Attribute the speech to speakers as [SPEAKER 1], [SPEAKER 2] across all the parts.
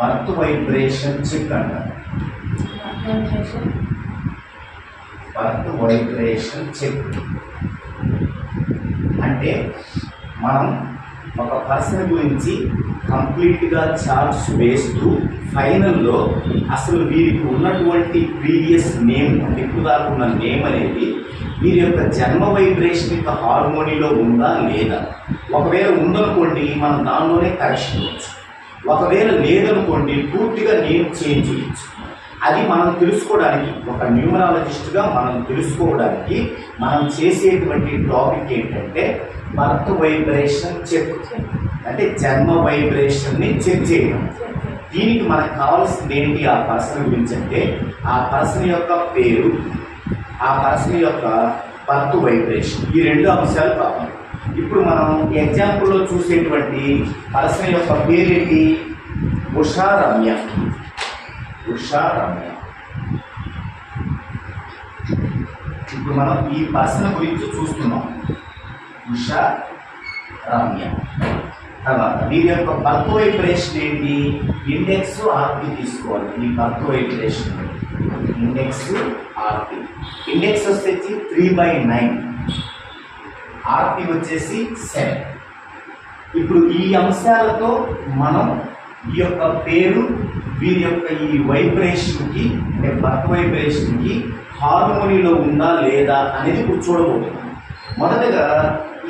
[SPEAKER 1] Birth vibration check అంటారు birth vibration check అంటే మనం ఒక పర్సన్ గురించి కంప్లీట్గా చార్జ్ వేస్తూ ఫైనల్లో అసలు వీరికి ఉన్నటువంటి ప్రీవియస్ నేమ్ అంటే ఉన్న నేమ్ అనేది వీరి యొక్క జన్మ వైబ్రేషన్ యొక్క హార్మోనీలో ఉందా లేదా? ఒకవేళ ఉందనుకోండి మనం దానిలోనే కరెక్షన్ చేయొచ్చు. ఒకవేళ లేదనుకోండి పూర్తిగా నేమ్ చేంజ్ చేయొచ్చు అది మనం తెలుసుకోవడానికి ఒక న్యూమరాలజిస్ట్గా మనం తెలుసుకోవడానికి మనం చేసేటువంటి టాపిక్ ఏంటంటే బర్త్ వైబ్రేషన్ చెక్ అంటే జన్మ వైబ్రేషన్ని చెక్ చేయడం. దీనికి మనకు కావాల్సింది ఏంటి? ఆ పర్సన్ గురించి అంటే ఆ పర్సన్ యొక్క పేరు ఆ పర్సన్ యొక్క బర్త్ వైబ్రేషన్. ఈ రెండు అంశాలు కావాలి. ఇప్పుడు మనం ఎగ్జాంపుల్లో చూసేటువంటి పర్సన్ యొక్క పేరేంటి? ఉషారమ్య. ఉషారమ్య. రమ్య ఇప్పుడు మనం ఈ పర్సన్ గురించి చూస్తున్నాం. ఉషా రమ్య తర్వాత వీరి యొక్క బర్త్ వైబ్రేషన్ ఏంటి? ఇండెక్స్ ఆర్పి తీసుకోవాలి. ఈ birth vibration index RP index వచ్చేసి త్రీ బై నైన్ ఆర్పి వచ్చేసి సెవెన్ ఇప్పుడు ఈ అంశాలతో మనం ఈ యొక్క పేరు వీరి యొక్క ఈ వైబ్రేషన్కి అంటే బర్త్ వైబ్రేషన్కి హార్మోనీలో ఉందా లేదా అనేది ఇప్పుడు చూడబోతున్నాం. మొదటగా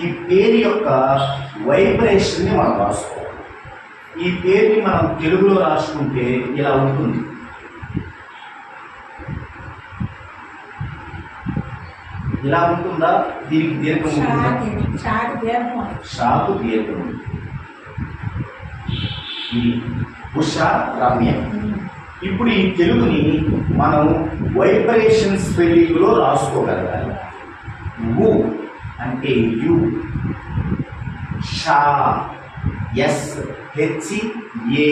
[SPEAKER 1] ఈ పేరు యొక్క వైబ్రేషన్ని మనం రాసుకోవాలి. ఈ పేరుని మనం తెలుగులో రాసుకుంటే ఇలా ఉంటుంది. ఇలా ఉంటుందా? దీనికి దీర్ఘం ఉంటుందా? షాపు దీర్ఘం. ఉంది. ఇది ఉష రమ్య. ఇప్పుడు ఈ తెలుగుని మనం వైబ్రేషన్ స్పెల్లింగ్లో రాసుకోగలగాలి. వు అంటే యు. షా ఎస్ హెచ్ ఏ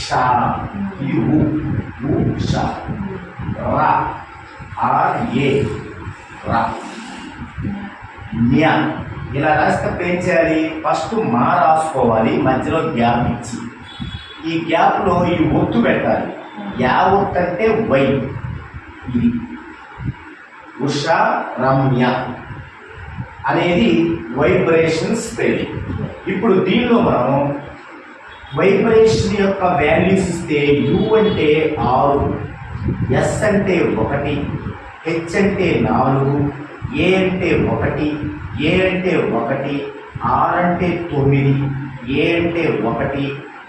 [SPEAKER 1] షా యు షా. రా ఆర్ ఏ. రా న్య ఇలా రాస్తే ఏం చేయాలి? ఫస్ట్ మా రాసుకోవాలి మధ్యలో గ్యాప్ ఇచ్చి. ఈ గ్యాప్లో ఈ ఒత్తు పెట్టాలి. యా ఒత్తు అంటే వై. ఇది. ఉషా రమ్య అనేది వైబ్రేషన్ స్పెల్లింగ్. ఇప్పుడు దీనిలో మనం వైబ్రేషన్ యొక్క వాల్యూస్ ఇస్తే యు అంటే ఆరు ఎస్ అంటే ఒకటి హెచ్ అంటే నాలుగు ఏ అంటే ఒకటి ఏ అంటే ఒకటి ఆర్ అంటే తొమ్మిది ఏ అంటే ఒకటి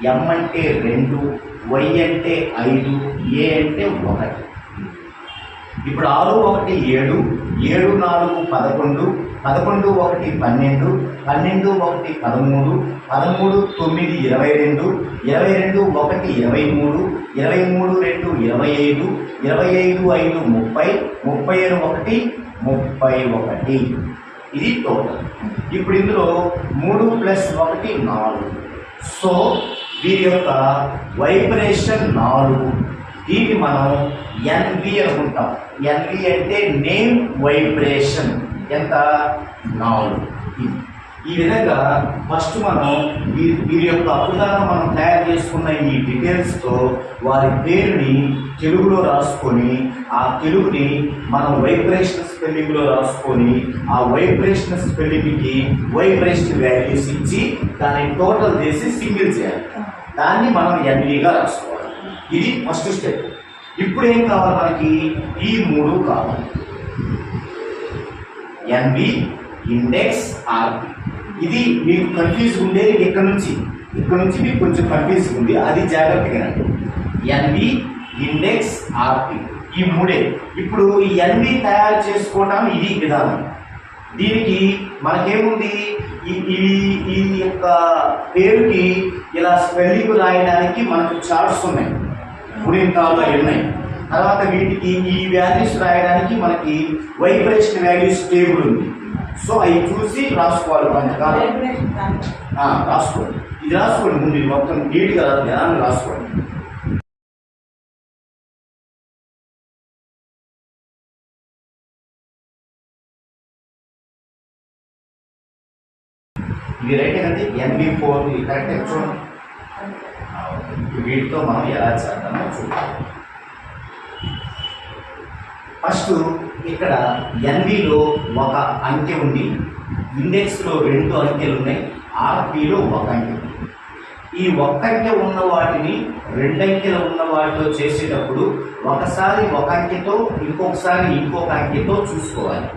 [SPEAKER 1] ఎం అంటే రెండు వై అంటే ఐదు ఏ అంటే ఒకటి. ఇప్పుడు ఆరు ఒకటి ఏడు ఏడు నాలుగు పదకొండు పదకొండు ఒకటి పన్నెండు పన్నెండు ఒకటి పదమూడు పదమూడు తొమ్మిది ఇరవై రెండు ఇరవై రెండు ఒకటి ఇరవై మూడు ఇరవై మూడు రెండు ఇరవై ఐదు ఇరవై ఐదు ఐదు ముప్పై ముప్పై ఒకటి ముప్పై ఒకటి. ఇది టోటల్ ఇప్పుడు ఇందులో మూడు ప్లస్ ఒకటి నాలుగు. సో వీరి యొక్క వైబ్రేషన్ నాలుగు. దీన్ని మనం ఎన్వి అనుకుంటాం. ఎన్వి అంటే నేమ్ వైబ్రేషన్ ఎంత? నాలుగు. ఇది. ఈ విధంగా ఫస్ట్ మనం వీరి వీరి యొక్క అప్పుదానం మనం తయారు చేసుకున్న ఈ డీటెయిల్స్తో వారి పేరుని తెలుగులో రాసుకొని ఆ తెలుగుని మనం వైబ్రేషన్ స్పెల్లింగ్లో రాసుకొని ఆ వైబ్రేషన్ స్పెల్లింగ్కి వైబ్రేషన్ వాల్యూస్ ఇచ్చి దాన్ని టోటల్ చేసి సింగిల్ చేయాలి. దాన్ని మనం ఎన్విగా రాసుకోవాలి. ఇది ఫస్ట్ స్టెప్ ఇప్పుడు ఏం కావాలి మనకి? ఈ మూడు కావాలి. ఎన్వి ఇండెక్స్ ఆర్పి ఇది మీకు కన్ఫ్యూజ్ ఉండేది ఇక్కడ నుంచి? ఇక్కడ నుంచి మీకు కొంచెం కన్ఫ్యూజ్ ఉంది? అది జాగ్రత్తగా ఎన్వి ఇండెక్స్ ఆర్పి ఈ మూడే. ఇప్పుడు ఈ ఎన్వి తయారు చేసుకోవటం ఇది విధానం. దీనికి మనకేముంది? ఈ- ఈ ఈ యొక్క పేరుకి ఇలా స్పెల్లింగ్ రాయడానికి మనకు చార్ట్స్ ఉన్నాయి. గుణింతాలు అవి ఉన్నాయి. తర్వాత వీటికి ఈ వాల్యూస్ రాయడానికి మనకి వైబ్రేషన్ వాల్యూస్ టేబుల్ ఉంది. సో అవి చూసి రాసుకోవాలి ఆ, రాసుకోండి. ఇది రాసుకోండి ముందు మొత్తం నీట్గా జ్ఞానాన్ని రాసుకోండి. ఇది రైట్ అండి ఎన్బి ఫోర్ ఇది కరెక్ట్ చూడండి. వీటితో మనం ఎలా చేద్దామో చూద్దాం. ఫస్ట్ ఇక్కడ ఎన్విలో ఒక అంకె ఉంది. ఇండెక్స్లో రెండు అంకెలు ఉన్నాయి. ఆర్పిలో ఒక అంకె ఉంది. ఈ ఒక్కంకె ఉన్న వాటిని రెండంకెలు ఉన్న వాటితో చేసేటప్పుడు ఒకసారి ఒక అంకెతో ఇంకొకసారి ఇంకొక అంకెతో చూసుకోవాలి.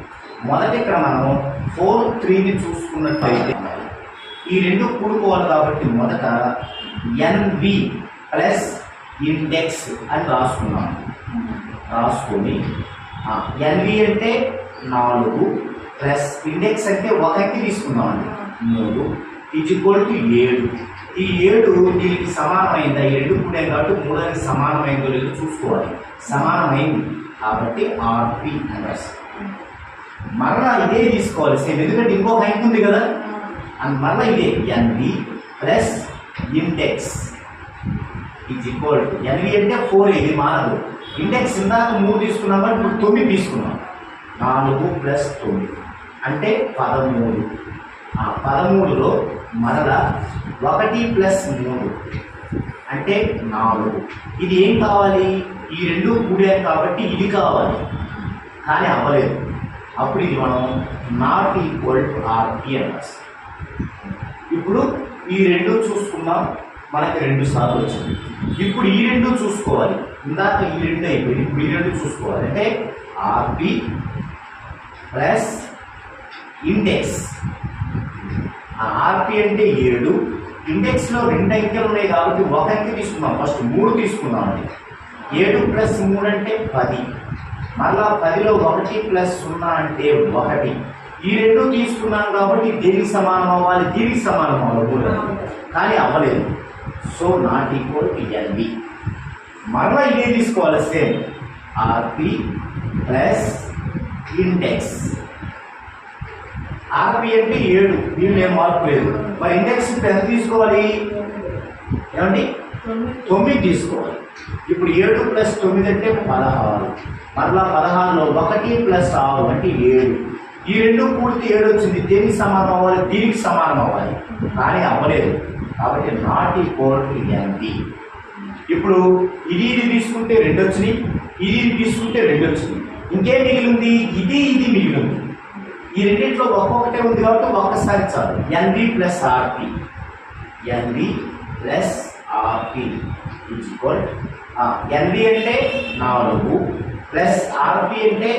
[SPEAKER 1] మొదటి ఇక్కడ మనం ఫోర్ త్రీని చూసుకున్నట్లయితే ఈ రెండు కూడుకోవాలి కాబట్టి మొదట ఎన్వి ప్లస్ ఇండెక్స్ అని రాసుకున్నాం రాసుకొని ఎన్వి అంటే నాలుగు ప్లస్ ఇండెక్స్ అంటే ఒక అంకె తీసుకున్నామండి మూడు ఈక్వల్ టు ఏడు. ఈ ఏడు దీనికి సమానమైందా? ఈ రెండు కూడా కాబట్టి మూడానికి సమానమైందో లేదో చూసుకోవాలి. సమానమైంది. కాబట్టి ఆర్పి అని రాస్తాం మరలా ఇదే తీసుకోవాలి. సేమ్ ఎందుకంటే ఇంకొక అంకె ఉంది కదా? అండ్ మరలా ఇదే NV plus index is equal to NV అంటే ఫోర్ ఇది మానదు ఇండెక్స్ ఇందాక మూడు తీసుకున్నాం కానీ ఇప్పుడు తొమ్మిది తీసుకున్నాం నాలుగు ప్లస్ తొమ్మిది. అంటే పదమూడు. ఆ పదమూడులో మరలా ఒకటి ప్లస్ మూడు. అంటే నాలుగు. ఇది ఏం కావాలి? ఈ రెండు కూడారు కాబట్టి ఇది కావాలి. కానీ అవ్వలేదు. అప్పుడు ఇది మనం నాట్ ఈక్వల్ టు ఆర్పి అని ఇప్పుడు ఈ రెండు చూసుకున్నాం మనకి రెండు సార్లు వచ్చింది. ఇప్పుడు ఈ రెండు చూసుకోవాలి. ఇందాక ఈ రెండు అయిపోయింది ఈ రెండు చూసుకోవాలి. అంటే ఆర్పి ప్లస్ ఇండెక్స్ ఆర్పి అంటే ఏడు. ఇండెక్స్లో రెండు అంకెలు ఉన్నాయి కాబట్టి ఒక అంకె తీసుకున్నాం ఫస్ట్ మూడు తీసుకున్నాం అండి. ఏడు ప్లస్ మూడు అంటే పది. మళ్ళా పదిలో ఒకటి ప్లస్ సున్నా అంటే ఒకటి. ఈ రెండు తీసుకున్నాం కాబట్టి దేనికి సమానం అవ్వాలి. దీనికి సమానం అవ్వాలి. కానీ అవ్వలేదు. So not equal to NB మరలా ఇదే తీసుకోవాలి same. RP plus index. RP అంటే ఏడు. దీనిలో ఏం మార్పు లేదు. మరి ఇండెక్స్ ఎంత తీసుకోవాలి? ఏమండి? తొమ్మిది తీసుకోవాలి. ఇప్పుడు ఏడు ప్లస్ తొమ్మిది అంటే పదహారు. మరలా పదహారులో ఒకటి ప్లస్ ఆరు అంటే ఏడు. ఈ రెండు పూర్తి ఏడు వచ్చింది. దేనికి సమానం అవ్వాలి? దీనికి సమానం అవ్వాలి. కానీ అవ్వలేదు. కాబట్టి నాట్ ఈక్వల్ టు ఎన్బి ఇప్పుడు ఇది ఇది తీసుకుంటే రెండు వచ్చినాయి ఇది ఇది తీసుకుంటే రెండు వచ్చినాయి. ఇంకేం మిగిలింది? ఇది ఇది మిగిలింది. ఈ రెండింటిలో ఒక్కొక్కటే ఉంది కాబట్టి ఒక్కసారి చాలు. NV plus RP NV plus RP equal NV అంటే నాలుగు ప్లస్ ఆర్పి అంటే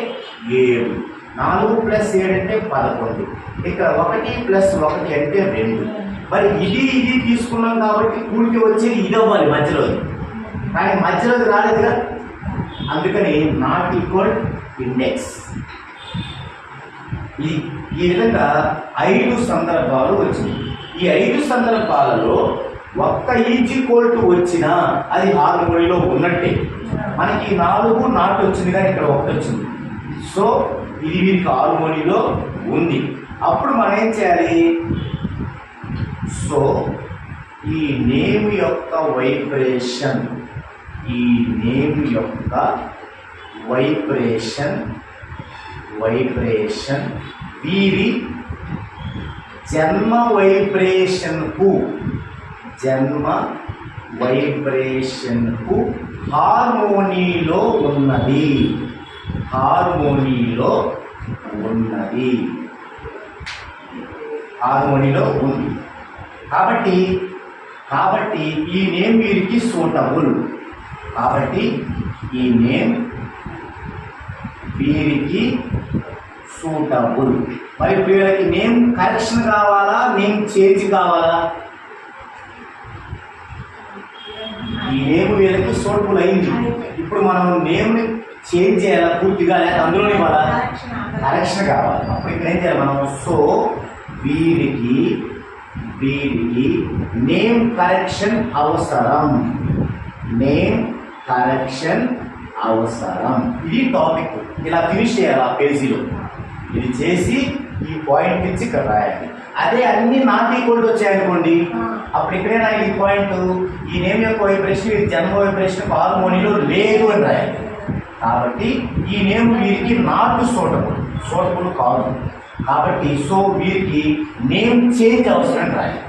[SPEAKER 1] ఏడు. నాలుగు ప్లస్ ఏడు అంటే పదకొండు. ఇక్కడ ఒకటి ప్లస్ ఒకటి అంటే రెండు. మరి ఇది ఇది తీసుకున్నాం కాబట్టి కూడికి వచ్చేది ఇది అవ్వాలి మధ్యలో. కానీ మధ్యలోకి రాలేదుగా అందుకని నాట్ ఈక్వల్ ఇండెక్స్ ఈ ఈ విధంగా ఐదు సందర్భాలు వచ్చింది ఈ ఐదు సందర్భాలలో ఒక్క ఈజీ కోల్ట్ వచ్చినా అది హార్మోనిలో ఉన్నట్టే. మనకి నాలుగు నాటు వచ్చింది కానీ ఇక్కడ ఒకటి వచ్చింది. సో ఇది మీకు హార్మోనిలో ఉంది. అప్పుడు మనం ఏం చేయాలి? సో ఈ నేమ్ యొక్క వైబ్రేషన్ ఈ నేమ్ యొక్క వైబ్రేషన్ వైబ్రేషన్ వీరి జన్మ వైబ్రేషన్కు జన్మ వైబ్రేషన్కు హార్మోనీలో ఉన్నది. హార్మోనీలో ఉన్నది. హార్మోనీలో ఉంది. కాబట్టి కాబట్టి ఈ నేమ్ వీరికి సూటబుల్ కాబట్టి ఈ నేమ్ వీరికి సూటబుల్. మరి వీళ్ళకి నేమ్ కరెక్షన్ కావాలా? నేమ్ చేంజ్ కావాలా? ఈ నేమ్ వీళ్ళకి సూటబుల్ అయింది. ఇప్పుడు మనం నేమ్ చేంజ్ చేయాలా? పూర్తిగా లేదా అందులోనే ఇవ్వాలా? కరెక్షన్ కావాలి. అప్పుడు ఇక్కడ ఏం చేయాలి మనం? సో వీరికి వీరికి నేమ్ కరెక్షన్ అవసరం. నేమ్ కరెక్షన్ అవసరం. ఇది టాపిక్ ఇలా ఫినిష్ చేయాలి ఆ పేజీలో. ఇది చేసి ఈ పాయింట్ ఇచ్చి ఇక్కడ రాయాలి. అదే అన్ని నాట్ ఈక్వల్ వచ్చాయనుకోండి అప్పుడు ఇక్కడైనా ఈ పాయింట్ ఈ నేమ్ యొక్క వైబ్రేషన్ ఇది జన్మ వైబ్రేషన్ హార్మోనీలో లేదు అని రాయాలి. కాబట్టి ఈ నేమ్ వీరికి నాట్ సూటబుల్ సూటబుల్ కాదు. కాబట్టి సో వీరికి నేమ్ చేంజ్ అవసరం రాయాలి.